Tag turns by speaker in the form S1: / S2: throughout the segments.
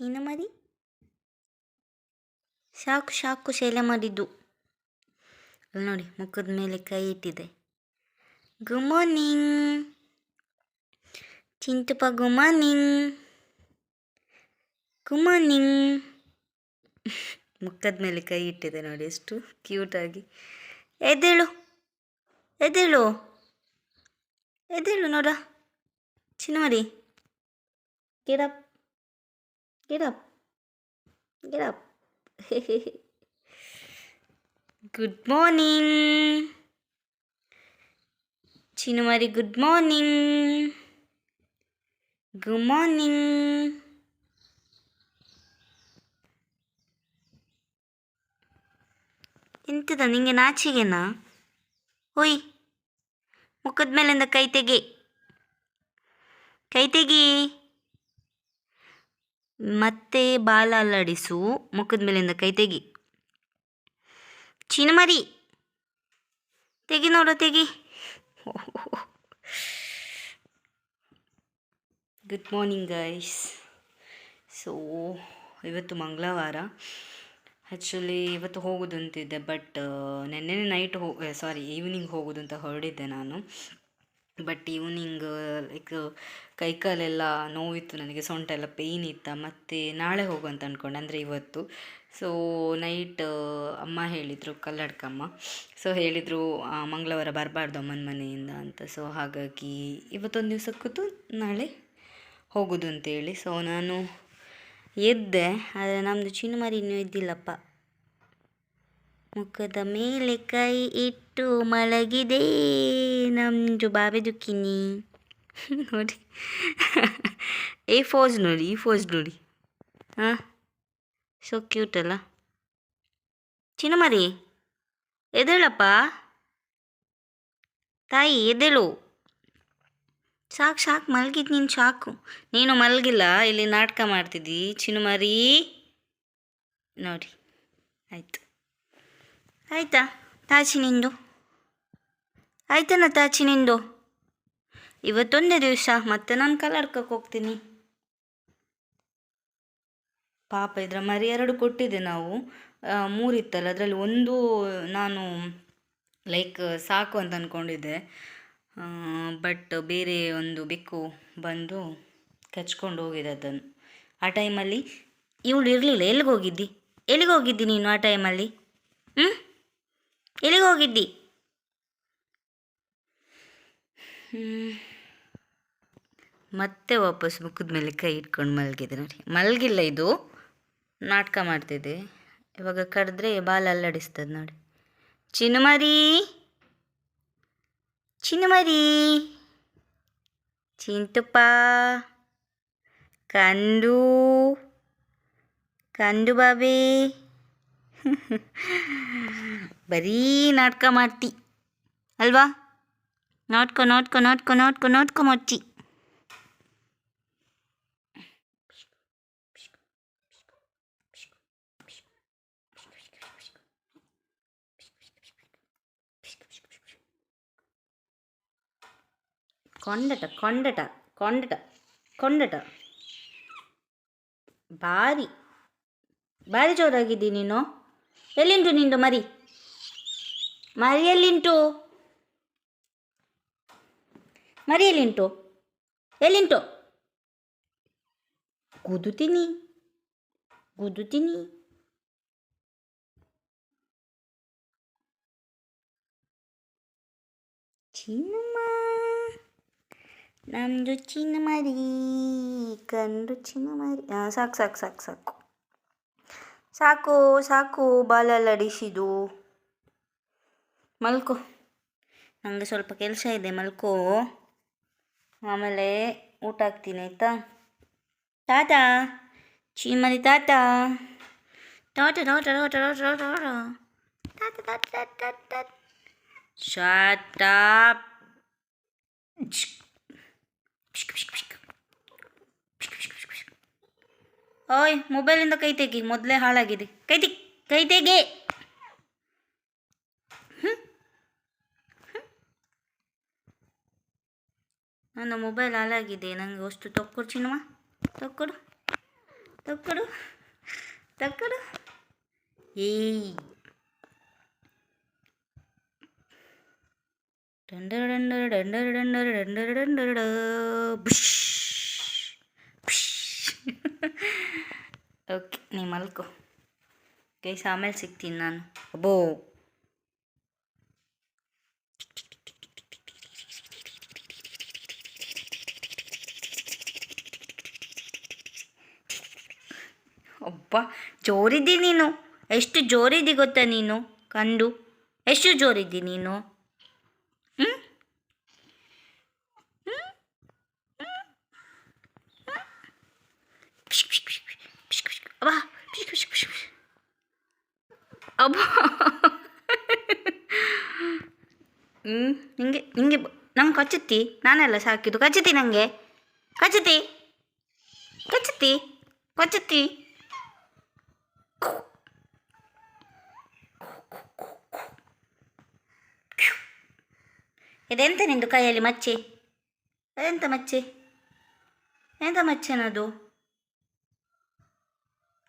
S1: ಮರಿ? ಸಾಕು ಸಾಕು ಶೈಲೆ ಮಾಡಿದ್ದು ಅಲ್ಲಿ ನೋಡಿ, ಮುಖದ ಮೇಲೆ ಕೈ ಇಟ್ಟಿದೆ. Good morning Chintappa good morning good morning ಮುಖದ ಮೇಲೆ ಕೈ ಇಟ್ಟಿದೆ ನೋಡಿ, ಎಷ್ಟು ಕ್ಯೂಟಾಗಿ ಎದ್ದೇಳು ಎದ್ದೇಳು ಎದ್ದೇಳು ನೋಡ. ಚಿನ್ನಮರಿ get up get up get up good morning ಚಿನ್ನಮರಿ good morning good morning ಎಂತದ ನಿಂಗೆ ನಾಚಿಗೆನಾ? ಓಯ್ ಮುಖದ ಮೇಲಿಂದ ಕೈ ತೆಗಿ. ಕೈ ತೆಗಿ. ಮತ್ತೆ ಬಾಲ ಅಲ್ಲಾಡಿಸು. ಮುಖದ ಮೇಲಿಂದ ಕೈ ತೆಗಿ. ಚಿನ್ನಮರಿ ತೆಗಿ ನೋಡು, ತೆಗಿ. ಗುಡ್ ಮಾರ್ನಿಂಗ್ ಗೈಸ್ ಸೊ ಇವತ್ತು ಮಂಗಳವಾರ. ಆ್ಯಕ್ಚುಲಿ ಇವತ್ತು ಹೋಗೋದು ಅಂತಿದ್ದೆ ಬಟ್ ನೆನ್ನೆ ನೈಟ್ ಹೋ ಸಾರಿ ಈವ್ನಿಂಗ್ ಹೋಗೋದು ಅಂತ ಹೊರಡಿದ್ದೆ ನಾನು. ಬಟ್ ಈವ್ನಿಂಗ್ ಲೈಕ್ ಕೈಕಾಲೆಲ್ಲ ನೋವಿತ್ತು ನನಗೆ ಸೊಂಟ ಎಲ್ಲ ಪೇಯ್ನ್ ಇತ್ತು. ಮತ್ತು ನಾಳೆ ಹೋಗು ಅಂತ ಅಂದ್ಕೊಂಡೆ ಅಂದರೆ ಇವತ್ತು. ಸೊ ನೈಟ್ ಅಮ್ಮ ಹೇಳಿದರು, ಕಲ್ಲಡ್ಕಮ್ಮ. ಸೊ ಹೇಳಿದರು ಮಂಗಳವಾರ ಬರಬಾರ್ದು ಅಮ್ಮನ ಮನೆಯಿಂದ ಅಂತ. ಸೊ ಹಾಗಾಗಿ ಇವತ್ತೊಂದು ದಿವಸ ಕೂತು ನಾಳೆ ಹೋಗೋದು ಅಂತೇಳಿ. ಸೊ ನಾನು ಎದ್ದೆ, ಆದರೆ ನಮ್ಮದು ಚಿನ್ನಮಾರಿ ಇನ್ನೂ ಎದ್ದಿಲ್ಲಪ್ಪ ಮುಖದ ಮೇಲೆ ಕೈ ಇಟ್ಟು ಮಲಗಿದೆ ನಮ್ಮದು ಬಾಬೆ ದುಕ್ಕಿನಿ ನೋಡಿ. ಈ ಫೋಜ್ ನೋಡಿ, ಈ ಫೋಸ್ ನೋಡಿ. ಹಾಂ? ಸೊ ಕ್ಯೂಟ್ ಅಲ್ಲ. ಚಿನ್ನಮರಿ ಎದೇಳಪ್ಪ ತಾಯಿ ಎದೇಳು ಸಾಕು ಸಾಕು ಮಲಗಿದ್ದು ನೀನು ಸಾಕು. ನೀನು ಮಲಗಿಲ್ಲ, ಇಲ್ಲಿ ನಾಟಕ ಮಾಡ್ತಿದ್ದಿ. ಚಿನ್ನಮರಿ. ನೋಡಿ. ಆಯಿತು. ಆಯಿತಾ? ತಾಚಿ ನಿಂದು ಆಯ್ತನ ತಾಚಿ ನಿಂದು ಇವತ್ತೊಂದೇ ದಿವಸ, ಮತ್ತೆ ನಾನು ಕಲರ್ಕಕ್ಕೆ ಹೋಗ್ತೀನಿ. ಪಾಪ, ಇದರ ಮರಿ ಎರಡು ಕೊಟ್ಟಿದ್ದೆ ನಾವು. ಮೂರಿತ್ತಲ್ಲ, ಅದರಲ್ಲಿ ಒಂದು ನಾನು ಲೈಕ್ ಸಾಕು ಅಂತ ಅಂದ್ಕೊಂಡಿದ್ದೆ ಬಟ್ ಬೇರೆ ಒಂದು ಬೆಕ್ಕು ಬಂದು ಕಚ್ಕೊಂಡು ಹೋಗಿದೆ ಅದನ್ನು. ಆ ಟೈಮಲ್ಲಿ ಇವಳು ಇರಲಿಲ್ಲ. ಎಲ್ಲಿಗೆ ಹೋಗಿದ್ದಿ ಎಲ್ಲಿಗೆ ಹೋಗಿದ್ದಿ ನೀನು ಆ ಟೈಮಲ್ಲಿ ಹ್ಞೂ ಎಲ್ಲಿಗೆ ಹೋಗಿದ್ದಿ? ಮತ್ತೆ ವಾಪಸ್ ಮುಖದ ಮೇಲೆ ಕೈ ಇಟ್ಕೊಂಡು ಮಲಗಿದೆ ನೋಡಿ. ಮಲಗಿಲ್ಲ ಇದು. ನಾಟಕ ಮಾಡ್ತಿದ್ದೆ ಇವಾಗ ಕಡಿದ್ರೆ ಬಾಲ ಅಲ್ಲಾಡಿಸ್ತದೆ ನೋಡಿ. ಚಿನ್ನುಮರಿ! ಚಿನ್ನುಮರಿ! ಚಿಂತುಪ್ಪ ಕಂಡು! ಕಂಡು ಬಾಬೇ! ಬರೀ ನಾಟಕ ಮಾಡ್ತಿ. ಅಲ್ವಾ? ನೋಡ್ಕೊ ನೋಡ್ಕೊ ನೋಡ್ಕೊ ನೋಡ್ಕೊ ನೋಡ್ಕೊ ಮಚ್ಚಿ ಕೊಂಡಟ ಕೊಂಡಟ ಕೊಂಡಟ ಕೊಂಡಟ. ಭಾರಿ. ಭಾರಿ ಜೋರಾಗಿದ್ದೀನಿ ನೀನು. ಎಲ್ಲಿಂಟು ನಿಂದು ಮರಿ? ಮರಿ ಎಲ್ಲಿಂಟು ಮರಿ ಎಲ್ಲಿಂಟು? ಗುದುತೀನಿ. ಗುದುತೀನಿ. ಚಿನ್ನಮ್ಮ. ನಮ್ಮದು ಚಿನ್ನ ಮರಿ ಕಂಡು ಚಿನ್ನ ಮರಿ ಸಾಕು ಸಾಕು ಸಾಕು ಸಾಕು. ಸಾಕು ಸಾಕು, ಬಾಲಲ್ಲಡಿಸಿದು. ಮಲ್ಕೋ. ನನಗೆ ಸ್ವಲ್ಪ ಕೆಲಸ ಇದೆ, ಮಲ್ಕೋ. ಆಮೇಲೆ ಊಟ ಹಾಕ್ತೀನಿ, ಆಯಿತಾ? ತಾತ? ಚೀಮರಿ ತಾತ? ತೋಟ ತೋಟ ತೋಟ ತೋಟ ತೋಟ ತಾತ. ತಾತ ತಾತ ಅಪ್ ಓಯ್ ಮೊಬೈಲಿಂದ ಕೈ ತೆಗಿ, ಮೊದಲೇ ಹಾಳಾಗಿದೆ. ಕೈ ತೆಗಿ ಕೈ ತೆಗಿ. ನನ್ನ ಮೊಬೈಲ್ ಹಾಳಾಗಿದೆ. ನನಗೆ ಅಷ್ಟು ತಕ್ಕೊಡು ಚಿನ್ನಮ್ಮ ತಕ್ಕೊಡು ತಕ್ಕೊಡು ತಕ್ಕೊಡು ಏಯ್. ಡಂಡರ್ ಡಂಡರ್ ಡಂಡರ್ ಡಂಡರ್ ಡಂಡರ್ ಡಂಡರ್ ಬುಷ್. ಓಕೆ, ನೀ ಮಲ್ಕೋ. ಆಮೇಲೆ ಸಿಗ್ತೀನಿ ನಾನು. ಅಬ್ಬೋ. ಒಬ್ಬ ಜೋರಿದ್ದಿ ನೀನು? ಎಷ್ಟು ಜೋರಿದ್ದಿ ಗೊತ್ತಾ ನೀನು? ಕಂಡು, ಎಷ್ಟು ಜೋರಿದ್ದಿ ನೀನು? ಹ್ಞೂ ಅಬ್ಬಾ. ಹ್ಞೂ ನಿಂಗೆ ನಿಂಗೆ ನಂಗೆ ಕಚ್ಚುತ್ತಿ? ನಾನೆಲ್ಲ ಸಾಕಿದ್ದು. ಕಚ್ಚುತ್ತಿ ನನಗೆ ಕಚ್ಚುತ್ತಿ? ಕಚ್ಚುತ್ತಿ? ಕಚ್ಚುತ್ತಿ? ಇದೆಂತ ನಿಂದು ಕೈಯಲ್ಲಿ ಮಚ್ಚೆ ಅದೆಂತ ಮಚ್ಚೆ ಎಂತ ಮಚ್ಚೆನದು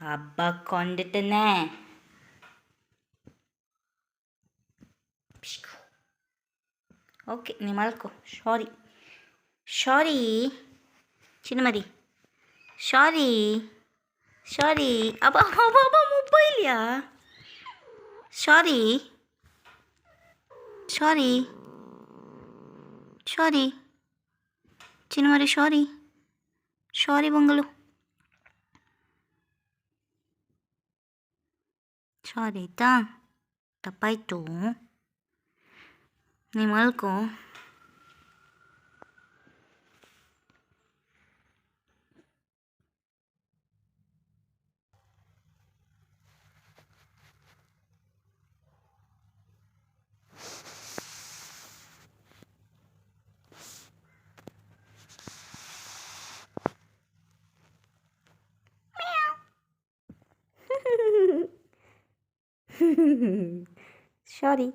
S1: ಹಬ್ಬ ಕೊಂಡಿಟ್ಟನೆ ಓಕೆ ನೀ ಮಲ್ಕೋ ಸಾರಿ ಸಾರಿ ಚಿನ್ನಮರಿ ಸಾರಿ ಸಾರಿ ಅಬ್ಬ ಅಬ್ಬ ಅಬ್ಬ ಮೊಬೈಲ್ಯಾ ಸಾರಿ ಸಾರಿ ಸಾರಿ ಚಿನ್ನಮರಿ ಸಾರಿ ಸಾರಿ ಬಂಗಳು ಸಾರಿ ಆಯ್ತಾ ತಪ್ಪಾಯಿತು ನೀ ಮಲ್ಕೋ ಸಾರಿ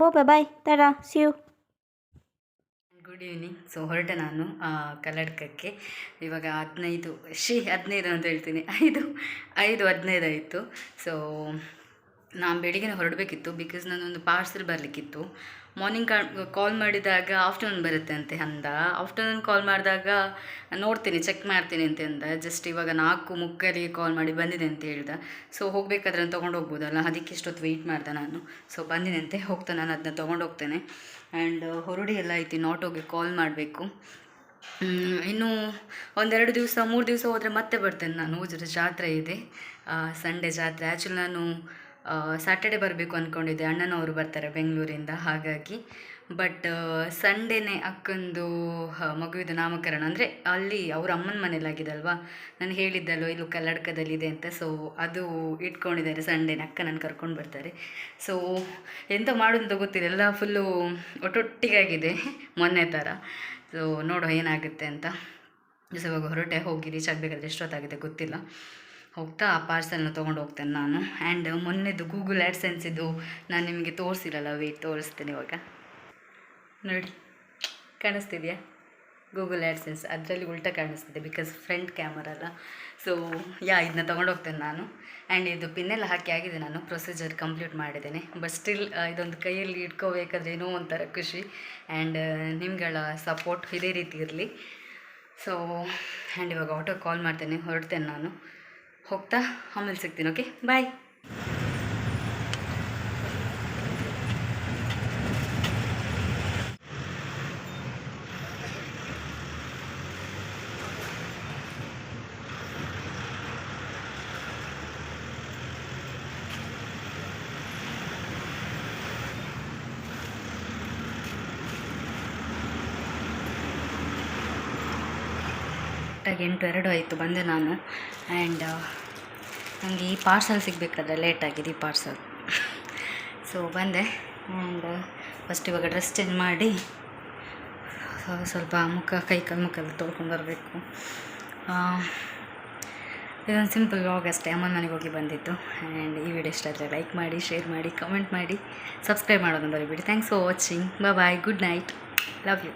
S1: ಬೋಪೆ ಬಾಯ್ ತರ ಸಿಯು ಗುಡ್ ಈವ್ನಿಂಗ್ ಸೊ ಹೊರಟೆ ನಾನು ಕಲ್ಲಡ್ಕಕ್ಕೆ ಇವಾಗ ಹದಿನೈದು ಶಿ ಹದಿನೈದು ಅಂತ ಹೇಳ್ತೀನಿ. ಐದು ಐದು ಹದಿನೈದು ಆಯಿತು. ಸೊ ನಾನು ಬೆಳಿಗ್ಗೆ ಹೊರಡಬೇಕಿತ್ತು ಬಿಕಾಸ್ ನನ್ನೊಂದು ಪಾರ್ಸಲ್ ಬರಲಿಕ್ಕಿತ್ತು. ಮಾರ್ನಿಂಗ್ ಕಾಲ್ ಮಾಡಿದಾಗ ಆಫ್ಟರ್ನೂನ್ ಬರುತ್ತೆ ಅಂತೆ ಅಂದ. ಆಫ್ಟರ್ನೂನ್ ಕಾಲ್ ಮಾಡಿದಾಗ ನೋಡ್ತೀನಿ ಚೆಕ್ ಮಾಡ್ತೀನಿ ಅಂತ ಅಂದ. ಜಸ್ಟ್ ಇವಾಗ ನಾಲ್ಕು ಮುಕ್ಕರಿಗೆ ಕಾಲ್ ಮಾಡಿ ಬಂದಿದೆ ಅಂತ ಹೇಳ್ದ. ಸೊ ಹೋಗಬೇಕಾದ್ರೆ ತೊಗೊಂಡು ಹೋಗ್ಬೋದಲ್ಲ? ಅದಕ್ಕೆ ಇಷ್ಟೊತ್ತು ವೆಯ್ಟ್ ಮಾಡ್ದೆ ನಾನು. ಸೊ ಬಂದಿದೆ ಅಂತೆ, ಹೋಗ್ತಾ ನಾನು ಅದನ್ನ ತೊಗೊಂಡು ಹೋಗ್ತೇನೆ. ಆ್ಯಂಡ್ ಹೊರಡಿ ಎಲ್ಲ ಐತಿ ಆಟೋಗೆ ಕಾಲ್ ಮಾಡಬೇಕು. ಇನ್ನು ಒಂದೆರಡು ದಿವಸ, ಮೂರು ದಿವಸ ಹೋದರೆ ಮತ್ತೆ ಬರ್ತೇನೆ ನಾನು. ಜೊತೆ ಜಾತ್ರೆ ಇದೆ. ಸಂಡೇ ಜಾತ್ರೆ. ಆ್ಯಕ್ಚುಲಿ ನಾನು ಸ್ಯಾಟರ್ಡೆ ಬರಬೇಕು ಅಂದ್ಕೊಂಡಿದ್ದೆ ಅಣ್ಣನವರು ಬರ್ತಾರೆ ಬೆಂಗಳೂರಿಂದ, ಹಾಗಾಗಿ. ಬಟ್ ಸಂಡೇನೇ ಅಕ್ಕಂದು ಮಗುವಿದ ನಾಮಕರಣ. ಅಂದರೆ ಅಲ್ಲಿ ಅವ್ರ ಅಮ್ಮನ ಮನೇಲಾಗಿದಲ್ವಾ ನಾನು ಹೇಳಿದ್ದಲ್ವ, ಇಲ್ಲೂ ಕಲ್ಲಡ್ಕದಲ್ಲಿದೆ ಅಂತ. ಸೊ ಅದು ಇಟ್ಕೊಂಡಿದ್ದಾರೆ ಸಂಡೇನೇ ಅಕ್ಕ ನಾನು ಕರ್ಕೊಂಡು ಬರ್ತಾರೆ. ಸೊ ಎಂತ ಮಾಡೋದು ಗೊತ್ತಿಲ್ಲ. ಎಲ್ಲ ಫುಲ್ಲು ಒಟ್ಟೊಟ್ಟಿಗಾಗಿದೆ ಮೊನ್ನೆ ಥರ ಸೊ ನೋಡೋ ಏನಾಗುತ್ತೆ ಅಂತ. ಸೊ ಹೊರಟೆ ಹೋಗಿ ರೀಚ್ ಆಗಬೇಕಾದ್ರೆ ಎಷ್ಟೊತ್ತಾಗಿದೆ ಗೊತ್ತಿಲ್ಲ. ಹೋಗ್ತಾ ಆ ಪಾರ್ಸೆಲ್ನ ತೊಗೊಂಡು ಹೋಗ್ತೇನೆ ನಾನು. ಆ್ಯಂಡ್ ಮೊನ್ನೆದು ಗೂಗಲ್ ಆ್ಯಡ್ಸೆನ್ಸ್ ಇದು ನಾನು ನಿಮಗೆ ತೋರಿಸಿರಲ್ಲ ವೇಟ್ ತೋರಿಸ್ತೇನೆ ಇವಾಗ. ನೋಡಿ, ಕಾಣಿಸ್ತಿದೆಯಾ? ಗೂಗಲ್ ಆ್ಯಡ್ಸೆನ್ಸ್ ಅದರಲ್ಲಿ ಉಲ್ಟಾ ಕಾಣಿಸ್ತಿದೆ ಬಿಕಾಸ್ ಫ್ರಂಟ್ ಕ್ಯಾಮರ ಅಲ್ಲ. ಸೊ ಯಾ ಇದನ್ನ ತೊಗೊಂಡು ಹೋಗ್ತೇನೆ ನಾನು. ಆ್ಯಂಡ್ ಇದು ಪಿನ್ನೆಲ್ಲ ಹಾಕಿ ಆಗಿದೆ ನಾನು ಪ್ರೊಸೀಜರ್ ಕಂಪ್ಲೀಟ್ ಮಾಡಿದ್ದೇನೆ. ಬಟ್ ಸ್ಟಿಲ್ ಇದೊಂದು ಕೈಯಲ್ಲಿ ಇಟ್ಕೋಬೇಕಾದ್ರೆ ಏನೋ ಒಂಥರ ಖುಷಿ. ಆ್ಯಂಡ್ ನಿಮ್ಗಳ ಸಪೋರ್ಟ್ ಇದೇ ರೀತಿ ಇರಲಿ. ಸೊ ಆ್ಯಂಡ್ ಇವಾಗ ಆಟೋ ಕಾಲ್ ಮಾಡ್ತೇನೆ, ಹೊರಡ್ತೇನೆ ನಾನು. ಹೋಗ್ತಾ ಆಮೇಲೆ ಸಿಗ್ತೀನಿ ಓಕೆ ಬಾಯ್ ಕರೆಕ್ಟಾಗಿ ಎಂಟು, ಎರಡು ಆಯಿತು, ಬಂದೆ ನಾನು. ಆ್ಯಂಡ್ ನನಗೆ ಈ ಪಾರ್ಸಲ್ ಸಿಗಬೇಕಾದ್ರೆ ಲೇಟಾಗಿದೆ ಈ ಪಾರ್ಸಲ್ ಸೊ ಬಂದೆ. ಆ್ಯಂಡ್ ಫಸ್ಟ್ ಇವಾಗ ಡ್ರೆಸ್ ಚೇಂಜ್ ಮಾಡಿ ಸ್ವಲ್ಪ ಮುಖ, ಕೈ ಕಾಲು ಮುಖ ತೊಳ್ಕೊಂಡು ಬರಬೇಕು. ಇದೊಂದು ಸಿಂಪಲ್ ವ್ಲಾಗ್ ಅಷ್ಟೇ, ಅಮ್ಮನ ಮನೆಗೆ ಹೋಗಿ ಬಂದಿತ್ತು ಆ್ಯಂಡ್ ಈ ವಿಡಿಯೋ ಇಷ್ಟ ಆದರೆ ಲೈಕ್ ಮಾಡಿ ಶೇರ್ ಮಾಡಿ ಕಮೆಂಟ್ ಮಾಡಿ ಸಬ್ಸ್ಕ್ರೈಬ್ ಮಾಡೋದನ್ನು ಬರೀಬಿಡಿ thanks for watching bye good night love you